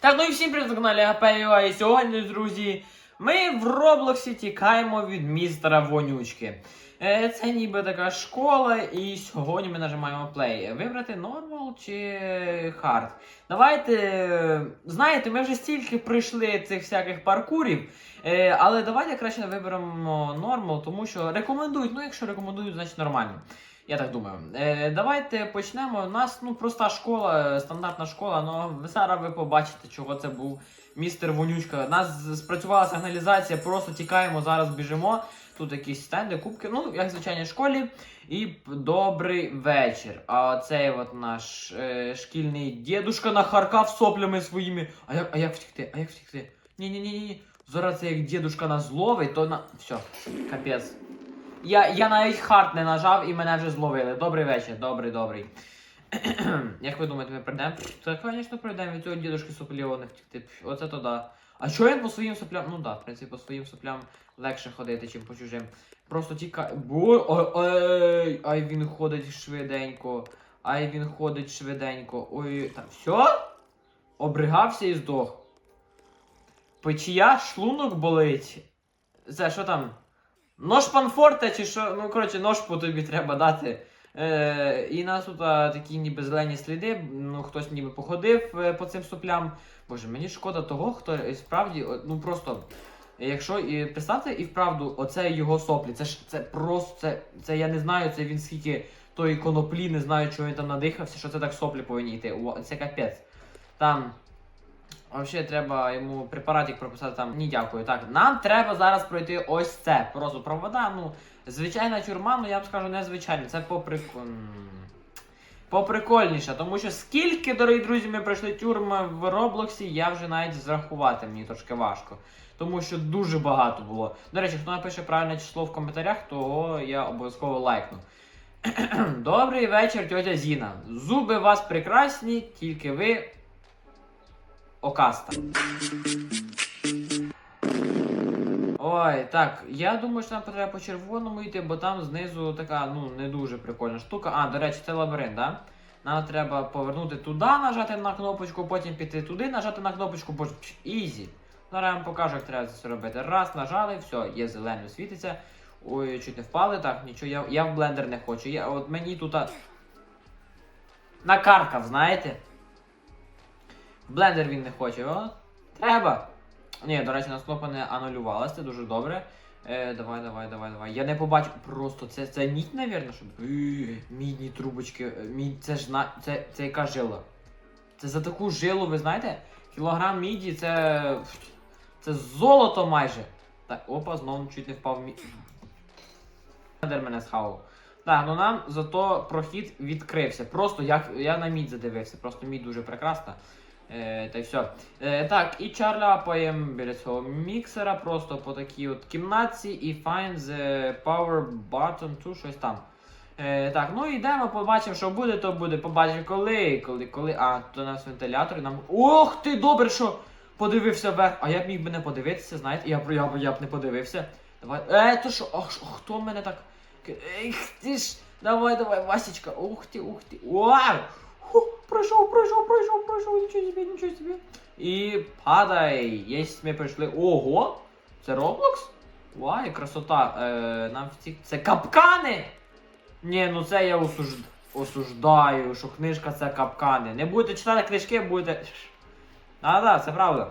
Так, ну і всім привіт на каналі Агапеєва. І сьогодні, друзі, ми в Роблоксі тікаємо від містера Вонючки. Е, Це ніби така школа, і сьогодні ми нажимаємо play. Вибрати нормал чи hard. Давайте. Знаєте, ми вже стільки пройшли цих всяких паркурів. е, Але давайте краще виберемо нормал, тому що рекомендують. Ну, якщо рекомендують, значить нормально. Я так думаю. Е, давайте почнемо. У нас ну проста школа, е, стандартна школа, але зараз ви побачите, чого це був містер Вонючка. У нас спрацювала сигналізація, просто тікаємо, зараз біжимо. Тут якісь стенди, кубки, ну, як в звичайній школі. І добрий вечір. А цей от наш е, шкільний дідушка нахаркав соплями своїми. А як, а як втікти? А як втікти? Ні-ні-ні. Зараз це як дідушка нас зловить, то на. Все, капець. Я, я навіть хард не нажав і мене вже зловили. Добрий вечір, добрий, добрий. Як ви думаєте, ми прийдемо? Та, звісно, прийдемо від цього дідушки соплівого не втікти. Оце то да. А що він по своїм соплям? Ну да, в принципі, по своїм соплям легше ходити, чим по чужим. Просто тікає. Бо. Ой, ой, ай він ходить швиденько. Ай він ходить швиденько. Ой. Так, все? Обригався і здох. Печія, шлунок болить. Це що там? Нож панфорта чи що? Ну, коротше, нож по тобі треба дати. Е, і нас тут а, такі ніби зелені сліди, ну хтось ніби походив е, по цим соплям. Боже, мені шкода того, хто справді, о, ну просто. Якщо і представте, і вправду, оце його соплі. Це ж це просто це, це я не знаю, це він скільки тої коноплі, не знаю, чого він там надихався, що це так соплі повинні йти. О, Це капець. Там. Взагалі треба йому препаратик прописати там. Ні, дякую. Так, нам треба зараз пройти ось це. Просто провода. Ну, звичайна тюрма, ну я вам скажу, не звичайна. Це попри... м, поприкольніше. Тому що скільки, дорогі друзі, ми пройшли тюрми в Роблоксі, я вже навіть зрахувати мені трошки важко. Тому що дуже багато було. До речі, хто напише правильне число в коментарях, того я обов'язково лайкну. Добрий вечір, тьотя Зіна. Зуби у вас прекрасні, тільки ви Окаста. Ой, так, я думаю, що нам треба по червоному йти, бо там знизу така, ну, не дуже прикольна штука. А, до речі, це лабіринт, да? Нам треба повернути туди, нажати на кнопочку, потім піти туди, нажати на кнопочку, потім ізі. Зараз я вам покажу, як треба це робити. Раз, нажали, все, є зелений, світиться. Ой, чуть не впали, так, нічого, я, я в блендер не хочу. Я, от мені тут накаркав, знаєте? Блендер він не хоче. О, треба. Ні, до речі, у нас кнопка не анулювалася, це дуже добре. Е, давай, давай, давай, давай. Я не побачу. Просто це, це мідь, навірно, щоб. Мідні трубочки. е, Мідь, це ж на. Це, це яка жила? Це за таку жилу, ви знаєте? Кілограм міді це. Це золото майже. Так, опа, знову чуть не впав мі. Блендер мене схавав. Так, ну нам зато прохід відкрився. Просто як я на мідь задивився, просто мідь дуже прекрасна. Е, та й все. Е, так, і чарляпаємо біля цього міксера просто по такій от кімнатці і find the power button to щось там. Е, так, ну йдемо, побачимо, що буде, то буде. Побачимо коли, коли, коли. А, то у нас вентилятор нам. Ох ти, добре, що подивився вверх. А я б міг би не подивитися, знаєте, я б я, б- я б не подивився. Давай. Е, то що? Що- хто мене так. Ех ти ж. Давай, давай, Васечка. Ух ти, ух ти. Вау! Ху, пройшов, пройшов, пройшов, пройшов, нічого собі, нічого собі. І падай. Єсть ми прийшли. Ого! Це Роблокс? Вай, красота. Е, нам втік. Це капкани! Ні, ну це я осуж... осуждаю, що книжка це капкани. Не будете читати книжки, будете. А, так, це правда.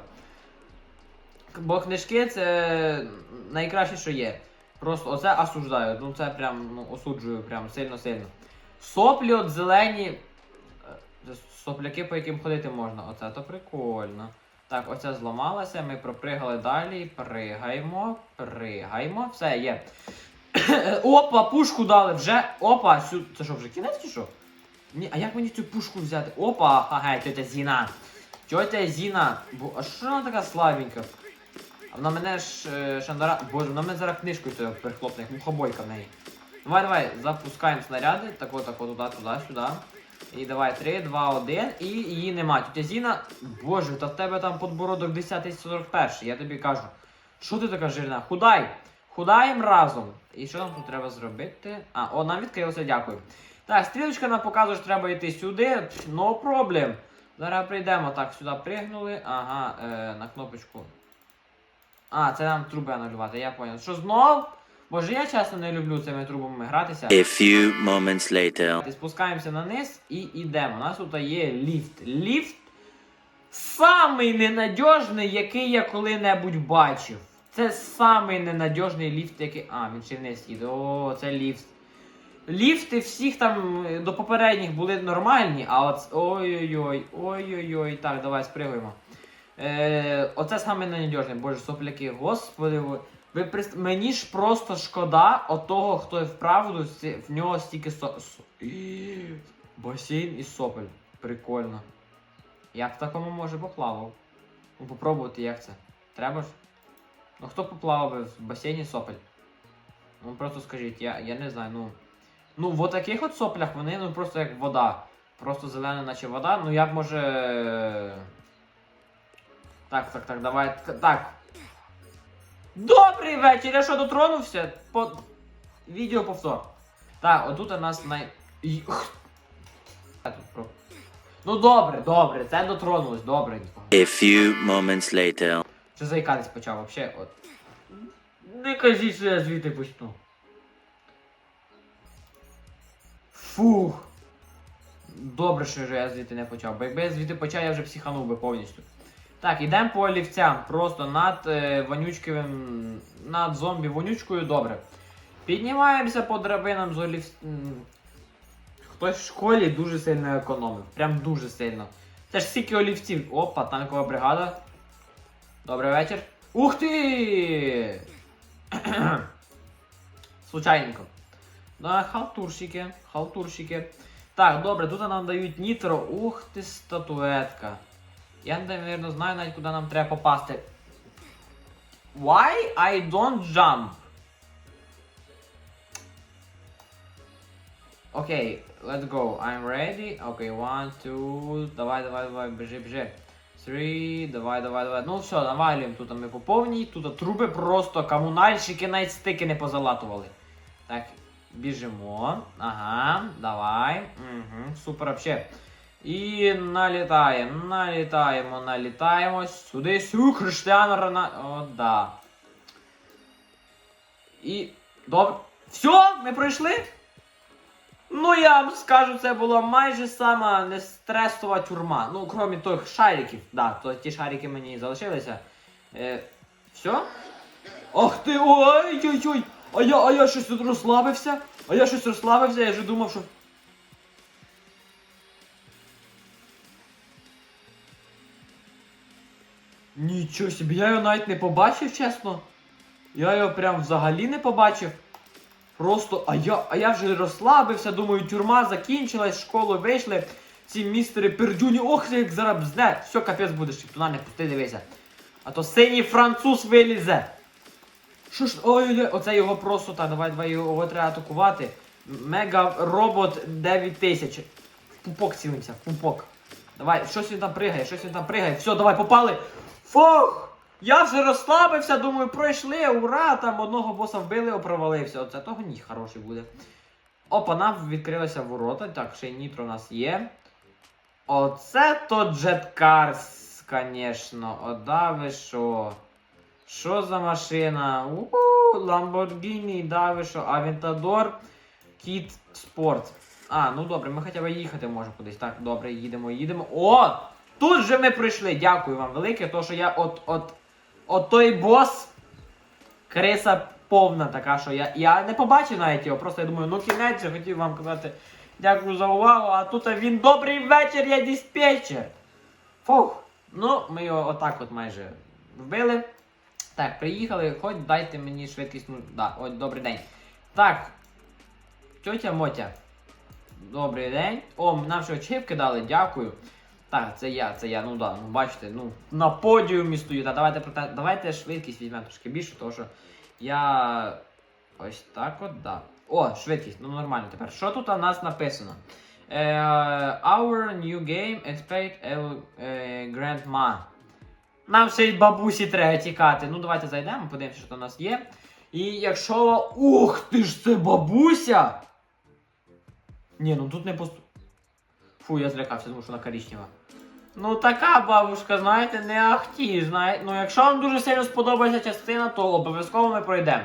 Бо книжки це найкраще, що є. Просто оце осуждаю. Ну це прям ну, осуджую прям сильно-сильно. Соплі от зелені. Сопляки, по яким ходити можна. Оце то прикольно. Так, оця зламалася, ми пропригали далі. Пригаємо, пригаємо. Все, є. Опа, пушку дали вже. Опа, сю... це що, вже кінець чи що? Ні, а як мені цю пушку взяти? Опа, ага, тетя Зіна. Тетя Зіна. Бо, а що вона така слабенька? А вона мене ж е, шандара. Боже, вона мене зараз книжкою цього перехлопне, як мухобойка в неї. Давай, давай, запускаємо снаряди. Так от, так от, туди, туди, сюди. І давай, 3, 2, 1, і її нема. Тетя Зіна, боже, та в тебе там подбородок 1041, я тобі кажу. Що ти така жирна? Худай! Худаємо разом. І що нам тут треба зробити? А, о, нам відкрилося, дякую. Так, стрілочка нам показує, що треба йти сюди. No problem. Зараз прийдемо. Так, сюди пригнули. Ага, е, на кнопочку. А, це нам труби анулювати, я понял. Що знов? Боже, я чесно не люблю цими трубами гратися. A few moments later. Спускаємося на низ і йдемо. У нас тут є ліфт. Ліфт самий ненадіжний, який я коли-небудь бачив. Це самий ненадіжний ліфт, який. А, він ще вниз їде. О, це ліфт. Ліфти всіх там е, до попередніх були нормальні, а от. Ой-ой-ой, ой-ой-ой. Так, давай спригуємо. Е, оце саме ненадіжний, боже, сопляки, господи. Ви- прист... Мені ж просто шкода от того, хто вправду в нього стільки со... І, Басейн із сопель. Прикольно. Як в такому може поплавав? Ну попробувати як це. Треба ж? Ну хто поплавав в басейні сопель? Ну просто скажіть, я, я не знаю, ну. Ну, в таких от соплях вони ну просто як вода. Просто зелена, наче вода. Ну як може. Так, так, так, давай. Так. Добрий вечір! Я що дотронувся? По... Відео повтор. Так, отут у нас най. Ну добре, добре, це дотронулось, добренько. A few moments later. Що заїкатись почав вообще, от. Не кажіть, що я звідти почну. Фух. Добре, що я звідти не почав, бо якби я звідти почав, я вже психанув би повністю. Так, ідемо по олівцям. Просто над е, вонючковим. над зомбі вонючкою добре. Піднімаємося по драбинам з олів... Хтось в школі дуже сильно економив. Прям дуже сильно. Це ж стільки олівців. Опа, танкова бригада. Добрий вечір. Ух ти! Случайненько. Да, халтурщики, халтурщики. Так, добре, тут нам дають нітро. Ух ти, статуетка. Я, напевно, знаю навіть, куди нам треба попасти. Why I don't jump? Окей, let's go. I'm ready. Окей, one, two. Давай, давай, давай, біжи, біжи. Three, давай, давай, давай. Ну все, навалюємо тут ми по повній. Тут труби просто комунальщики навіть стики не позалатували. Так, біжимо. Ага, давай. Угу, супер вообще. І налітаємо, налітаємо, налітаємо. Сюди, сю, Хриштиану Рона. О, да. І. Добре. Все, ми пройшли? Ну, я вам скажу, це була майже сама нестресова тюрма. Ну, крім тих шариків. Да, то ті шарики мені залишилися. Е, все? Ах ти ой-ой-ой! А я, а я щось тут розслабився? А я щось розслабився, я вже думав, що. Нічого собі, я його навіть не побачив, чесно. Я його прям взагалі не побачив. Просто, а я, а я вже розслабився, думаю, тюрма закінчилась, школу вийшли. Ці містери пердюні, ох, як зараз. Все, капець будеш, туди не пусти, дивися. А то синій француз вилізе. Що ж, ой-ой-ой, оце його просто так, давай, давай його треба атакувати. Мега робот 9000. В пупок цілимося, в пупок. Давай, щось він там пригає, щось він там пригає. Все, давай, попали. Фух! Я вже розслабився, думаю, пройшли, ура! Там одного боса вбили, провалився. Оце того ні хороший буде. Опа, нам відкрилися ворота. Так, ще й нітро у нас є. Оце то джеткарс, звісно. О, да ви що? Що за машина? У Ламборгіні, да? Авентадор Кіт Спорт. А, ну добре, ми хоча б їхати можемо кудись. Так, добре, їдемо, їдемо. О! Тут же ми прийшли. Дякую вам велике, то що я от от. От той бос. Криса повна така, що я. Я не побачив навіть його, просто я думаю, ну кінець же хотів вам казати. Дякую за увагу, а тут він добрий вечір, я диспетчер. Фух. Ну, ми його отак от майже вбили. Так, приїхали, хоч дайте мені швидкість. Ну, да, от добрий день. Так. Тьотя Мотя. Добрий день. О, нам ще очівки дали, дякую. Так, це я, це я, ну да, ну бачите, ну на подіумі стою. Та давайте давайте швидкість візьмемо трошки більше, тому що я. Ось так от, да. О, швидкість, ну нормально тепер. Що тут у нас написано? Е, our new game expect a е, grandma. Нам ще й бабусі треба тікати. Ну давайте зайдемо, подивимося, що у нас є. І якщо. Ух ти ж це бабуся! Ні, ну тут не пост... Фу, я злякався, тому що вона коричнева. Ну така бабушка, знаєте, не ахті. знаєте. Ну, якщо вам дуже сильно сподобається частина, то обов'язково ми пройдемо.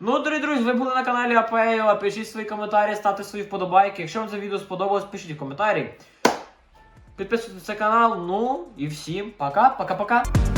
Ну, дорогі друзі, ви були на каналі Апеєва. Пишіть свої коментарі, ставте свої вподобайки. Якщо вам це відео сподобалось, пишіть в коментарі. Підписуйтесь на канал. Ну і всім пока, пока-пока.